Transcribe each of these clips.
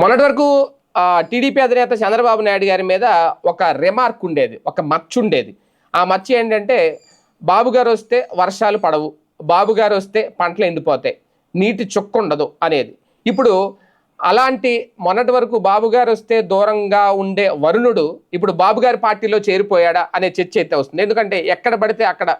మొన్నటి వరకు టీడీపీ అధినేత చంద్రబాబు నాయుడు గారి మీద ఒక రిమార్క్ ఉండేది ఒక మచ్చ ఉండేది. ఆ మచ్చ ఏంటంటే బాబు గారు వస్తే వర్షాలు పడవు బాబు గారు వస్తే పంటలు ఎండిపోతాయి నీటి చుక్క ఉండదు అనేది. ఇప్పుడు అలాంటి మొన్నటి వరకు బాబు గారు వస్తే దూరంగా ఉండే వరుణుడు ఇప్పుడు బాబు గారి పార్టీలో చేరిపోయాడా అనే చర్చ అయితే వస్తుంది. ఎందుకంటే ఎక్కడ పడితే అక్కడ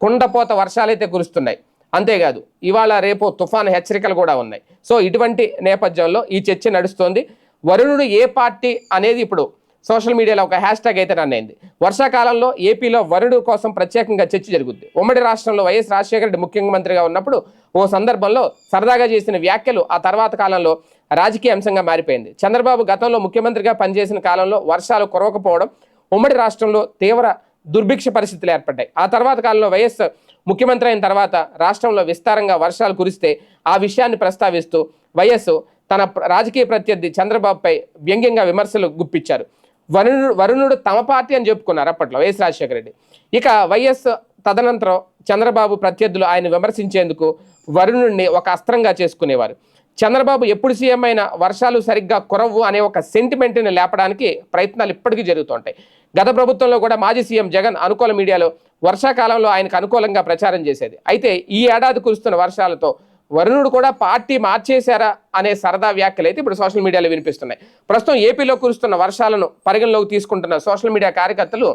కుండపోత వర్షాలైతే కురుస్తున్నాయి. అంతేకాదు ఇవాళ రేపు తుఫాను హెచ్చరికలు కూడా ఉన్నాయి. సో ఇటువంటి నేపథ్యంలో ఈ చర్చ నడుస్తోంది. వరుణుడు ఏ పార్టీ అనేది ఇప్పుడు సోషల్ మీడియాలో ఒక హ్యాష్ ట్యాగ్ అయితే రన్ అయింది. వర్షాకాలంలో ఏపీలో వరుడు కోసం ప్రత్యేకంగా చర్చ జరుగుద్ది. ఉమ్మడి రాష్ట్రంలో వైఎస్ రాజశేఖర రెడ్డి ముఖ్యమంత్రిగా ఉన్నప్పుడు ఓ సందర్భంలో సరదాగా చేసిన వ్యాఖ్యలు ఆ తర్వాత కాలంలో రాజకీయ అంశంగా మారిపోయింది. చంద్రబాబు గతంలో ముఖ్యమంత్రిగా పనిచేసిన కాలంలో వర్షాలు కురవకపోవడం ఉమ్మడి రాష్ట్రంలో తీవ్ర దుర్భిక్ష పరిస్థితులు ఏర్పడ్డాయి. ఆ తర్వాత కాలంలో వైఎస్ ముఖ్యమంత్రి అయిన తర్వాత రాష్ట్రంలో విస్తారంగా వర్షాలు కురిస్తే ఆ విషయాన్ని ప్రస్తావిస్తూ వైఎస్ తన రాజకీయ ప్రత్యర్థి చంద్రబాబుపై వ్యంగ్యంగా విమర్శలు గుప్పించారు. వరుణుడు వరుణుడు తమ పార్టీ అని చెప్పుకున్నారు అప్పట్లో వైఎస్ రాజశేఖర రెడ్డి. ఇక వైఎస్ తదనంతరం చంద్రబాబు ప్రత్యర్థులు ఆయన విమర్శించేందుకు వరుణుడిని ఒక అస్త్రంగా చేసుకునేవారు. చంద్రబాబు ఎప్పుడు సీఎం అయినా వర్షాలు సరిగ్గా కురవు అనే ఒక సెంటిమెంట్ని లేపడానికి ప్రయత్నాలు ఇప్పటికీ జరుగుతుంటాయి గత ప్రభుత్వంలో కూడా మాజీ సీఎం జగన్ అనుకూల మీడియాలో వర్షాకాలంలో ఆయనకు అనుకూలంగా ప్రచారం చేసేది. అయితే ఈ ఏడాది కురుస్తున్న వర్షాలతో వరుణుడు కూడా పార్టీ మార్చేశారా అనే సరదా వ్యాఖ్యలు అయితే ఇప్పుడు సోషల్ మీడియాలో వినిపిస్తున్నాయి. ప్రస్తుతం ఏపీలో కురుస్తున్న వర్షాలను పరిగణలోకి తీసుకుంటున్న సోషల్ మీడియా కార్యకర్తలు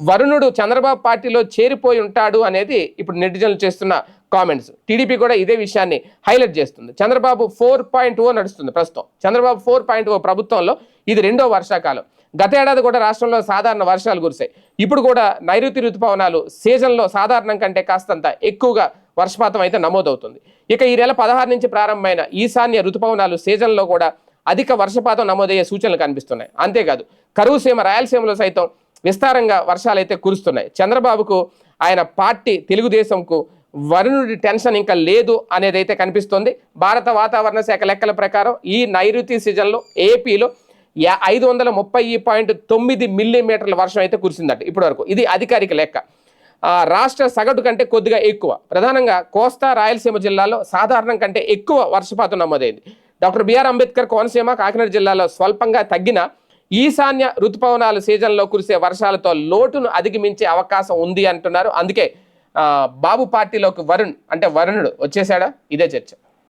వరుణుడు చంద్రబాబు పార్టీలో చేరిపోయి ఉంటాడు అనేది ఇప్పుడు నెటిజన్లు చేస్తున్న కామెంట్స్. టీడీపీ కూడా ఇదే విషయాన్ని హైలైట్ చేస్తుంది. చంద్రబాబు ఫోర్ పాయింట్ ఓ నడుస్తుంది ప్రస్తుతం. చంద్రబాబు ఫోర్ పాయింట్ ఓ ప్రభుత్వంలో ఇది రెండో వర్షాకాలం. గత ఏడాది కూడా రాష్ట్రంలో సాధారణ వర్షాలు కురిశాయి. ఇప్పుడు కూడా నైరుతి ఋతుపవనాలు సీజన్లో సాధారణం కంటే కాస్తంత ఎక్కువగా వర్షపాతం అయితే నమోదవుతుంది. ఇక ఈ నెల పదహారు నుంచి ప్రారంభమైన ఈశాన్య ఋతుపవనాలు సీజన్లో కూడా అధిక వర్షపాతం నమోదయ్యే సూచనలు కనిపిస్తున్నాయి. అంతేకాదు కరువు సీమ రాయలసీమలో సైతం విస్తారంగా వర్షాలు అయితే కురుస్తున్నాయి. చంద్రబాబుకు ఆయన పార్టీ తెలుగుదేశంకు వరుణుడి టెన్షన్ ఇంకా లేదు అనేది అయితే కనిపిస్తోంది. భారత వాతావరణ శాఖ లెక్కల ప్రకారం ఈ నైరుతి సీజన్లో ఏపీలో ఐదు వందల ముప్పై పాయింట్ తొమ్మిది మిల్లీమీటర్ల వర్షం అయితే కురిసిందట ఇప్పటి వరకు ఇది అధికారిక లెక్క. రాష్ట్ర సగటు కంటే కొద్దిగా ఎక్కువ. ప్రధానంగా కోస్తా రాయలసీమ జిల్లాలో సాధారణం కంటే ఎక్కువ వర్షపాతం నమోదైంది. Doctor B R Ambedkar Konaseema Kakinada జిల్లాలో స్వల్పంగా తగ్గిన ఈశాన్య ఋతుపవనాల సీజన్లో కురిసే వర్షాలతో లోటును అధిగమించే అవకాశం ఉంది అంటున్నారు. అందుకే బాబు పార్టీలోకి వరుణ్ అంటే వరుణుడు వచ్చేసాడా ఇదే చర్చ.